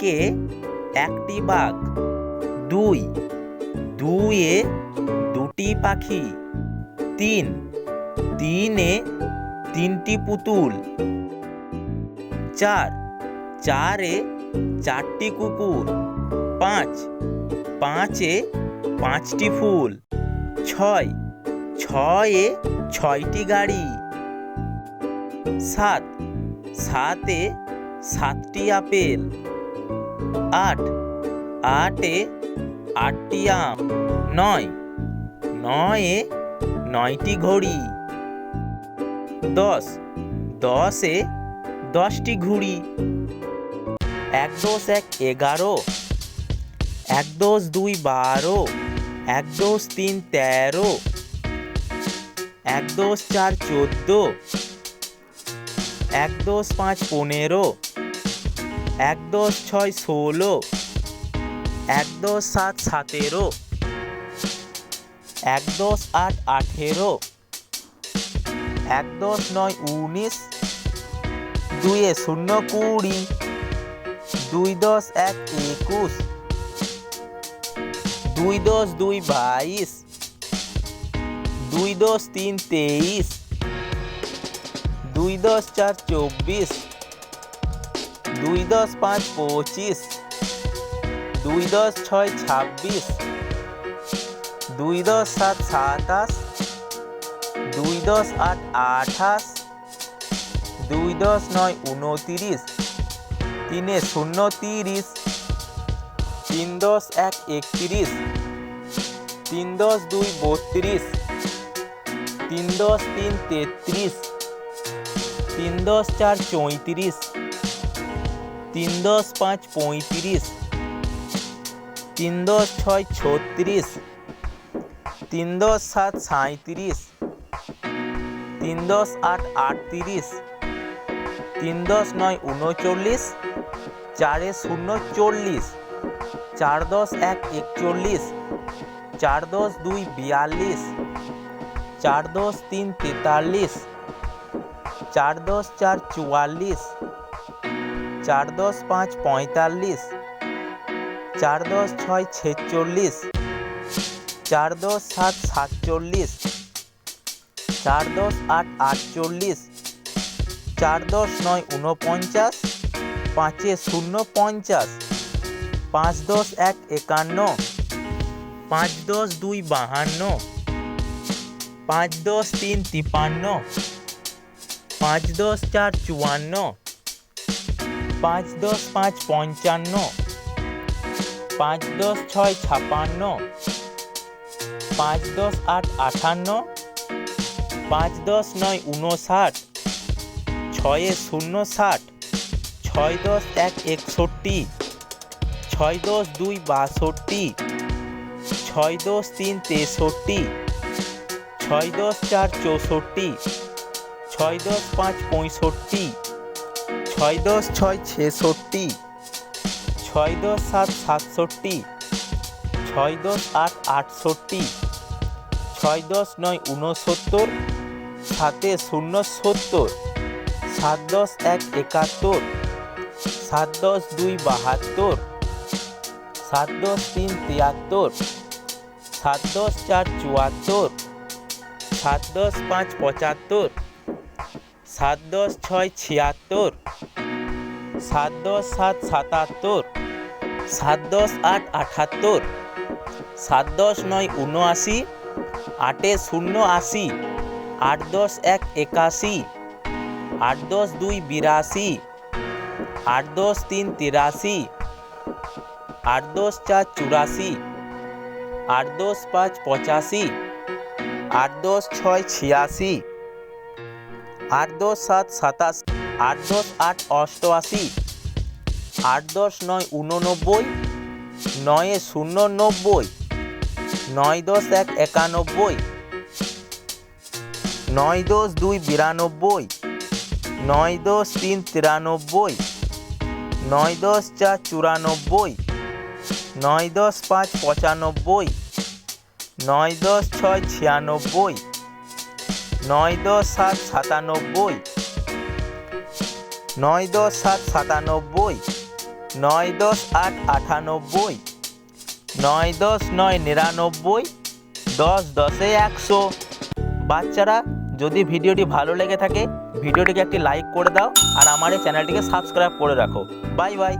একে একটি বাঘ, দুই, দুইয়ে দুটি পাখি, তিন, তিনে তিনটি পুতুল, চার, চারে চারটি কুকুর, পাঁচ, পাঁচে পাঁচটি ফুল, ছয়, ছয়ে ছয়টি গাড়ি, সাত, সাতে সাতটি আপেল আট। আটে আটটি আম। নয়। নয়ে নয়টি ঘড়ি। দশ। দশে দশটি ঘুড়ি। এক দশ এক এগারো। এক দশ দুই বারো। এক দশ তিন তেরো। এক দশ চার চোদ্দ। এক দশ পাঁচ পনেরো। এক দশ ছয় ষোলো, এক দশ সাত সতেরো, এক দশ আট আঠেরো, এক দশ নয় উনিশ দুইয়ে শূন্য কুড়ি, দুই দশ এক একুশ, দুই দশ দুই বাইশ, দুই দশ তিন তেইশ, দুই দশ চার চব্বিশ দুই দশ পাঁচ পঁচিশ, দুই দশ ছয় ছাব্বিশ, দুই দশ সাত সাতাশ, দুই দশ আট আঠাশ, দুই দশ নয় উনতিরিশ, তিনে শূন্য তিরিশ, তিন দশ এক একত্রিশ, তিন দশ দুই বত্রিশ, তিন দশ তিন তেত্রিশ, তিন দশ চার চৌত্রিশ তিন দশ পাঁচ পঁয়ত্রিশ। তিন দশ ছয় ছত্রিশ। তিন দশ সাত সাঁত্রিশ তিন দশ আট আটত্রিশ। তিন দশ নয় উনচল্লিশ। চারে শূন্য চল্লিশ। চার দশ এক একচল্লিশ। চার দশ দুই বিয়াল্লিশ। চার দশ তিন তেতাল্লিশ। চার দশ চার চুয়াল্লিশ। চার দশ পাঁচ পঁয়তাল্লিশ, চার দশ ছয় ছেচল্লিশ, চার দশ সাত সাতচল্লিশ, চার দশ আট আটচল্লিশ, চার দশ নয় উনপঞ্চাশ পাঁচে শূন্য পঞ্চাশ, পাঁচ দশ এক একান্ন, পাঁচ দশ দুই বাহান্ন, পাঁচ দশ তিন তিপান্ন, পাঁচ দশ চার চুয়ান্ন পাঁচ দশ পাঁচ পঞ্চান্ন। পাঁচ দশ ছয় ছাপান্ন। পাঁচ দশ আট আঠান্ন। পাঁচ দশ নয় উনষাট ছয়ে শূন্য ষাট। ছয় দশ এক একষট্টি। ছয় দশ দুই বাষট্টি। ছয় দশ তিন তেষট্টি। ছয় দশ চার চৌষট্টি। ছয় দশ পাঁচ পঁয়ষট্টি। ছয় দশ ছয় ছেষট্টি, ছয় দশ সাত সাতষট্টি, ছয় দশ আট আটষট্টি, ছয় দশ নয় উনসত্তর সাতে শূন্য সত্তর, সাত দশ এক একাত্তর, সাত দশ দুই বাহাত্তর, সাত দশ তিন তিয়াত্তর, সাত দশ চার চুয়াত্তর, সাত দশ পাঁচ পঁচাত্তর, সাত দশ ছয় ছিয়াত্তর সাত দশ সাত সাতাত্তর সাত দশ আট আটাত্তর সাত দশ নয় উনআশি আটে শূন্য আশি আট দশ এক একাশি আট দশ দুই বিরাশি আট দশ তিন তিরাশি আট দশ চার চুরাশি আট দশ পাঁচ পঁচাশি আট দশ ছয় ছিয়াশি আট দশ সাত সাতাশ। আট দশ আট অষ্টআশি, আট দশ নয় উননব্বই, নয়ে শূন্য নব্বই, নয় দশ এক একানব্বই, নয় দশ দুই বিরানব্বই, নয় দশ তিন তিরানব্বই, নয় দশ চার চুরানব্বই, নয় দশ পাঁচ পঁচানব্বই, নয় দশ ছয় ছিয়ানব্বই, নয় দশ সাত সাতানব্বই নয় দশ সাত সাতানব্বই, নয় দশ আট আটানব্বই, নয় দশ নয় নিরানব্বই, দশ দশে একশো। বাচ্চারা, যদি ভিডিওটি ভালো লেগে থাকে, ভিডিওটিকে একটি লাইক করে দাও আর আমার এই চ্যানেলটিকে সাবস্ক্রাইব করে রাখো। Bye bye.